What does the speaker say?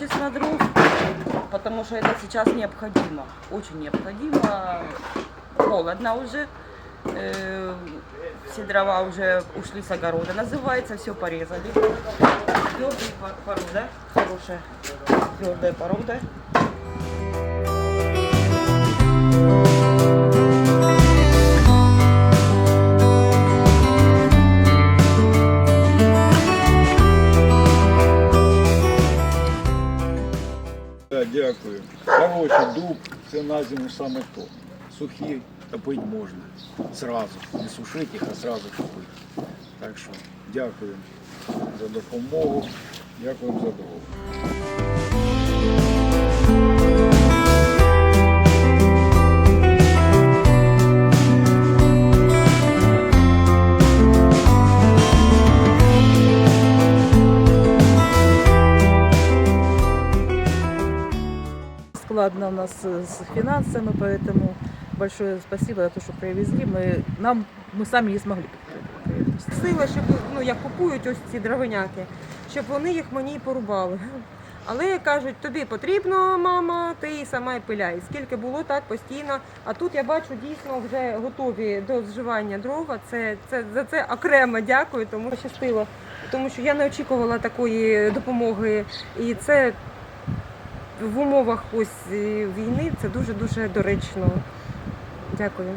качество дров, потому что это сейчас необходимо, очень необходимо. Холодно уже, э, все дрова уже ушли с огорода, называется, все порезали. Твердая порода, хорошая твердая порода. Да, дякую. Коротше, дуб це на зиму саме то. Сухі топити можна. Сразу. Не сушити їх, а сразу топити. Так що дякую за допомогу. Дякую за дров. складно у нас э, с финансами, поэтому большое спасибо за то, что привезли. Мы, нам, мы сами не смогли привезти. Сила, щоб ну як купують ось ці дровиняки, щоб вони їх мені порубали. Але кажуть, тобі потрібно, мама, ти і сама і пиляй. Скільки було так постійно. А тут я бачу дійсно вже готові до зживання дрова. Це, це за це окремо дякую, тому щастило. Тому що я не очікувала такої допомоги. І це в умовах ось е, війни це дуже дуже доречно. Дякую.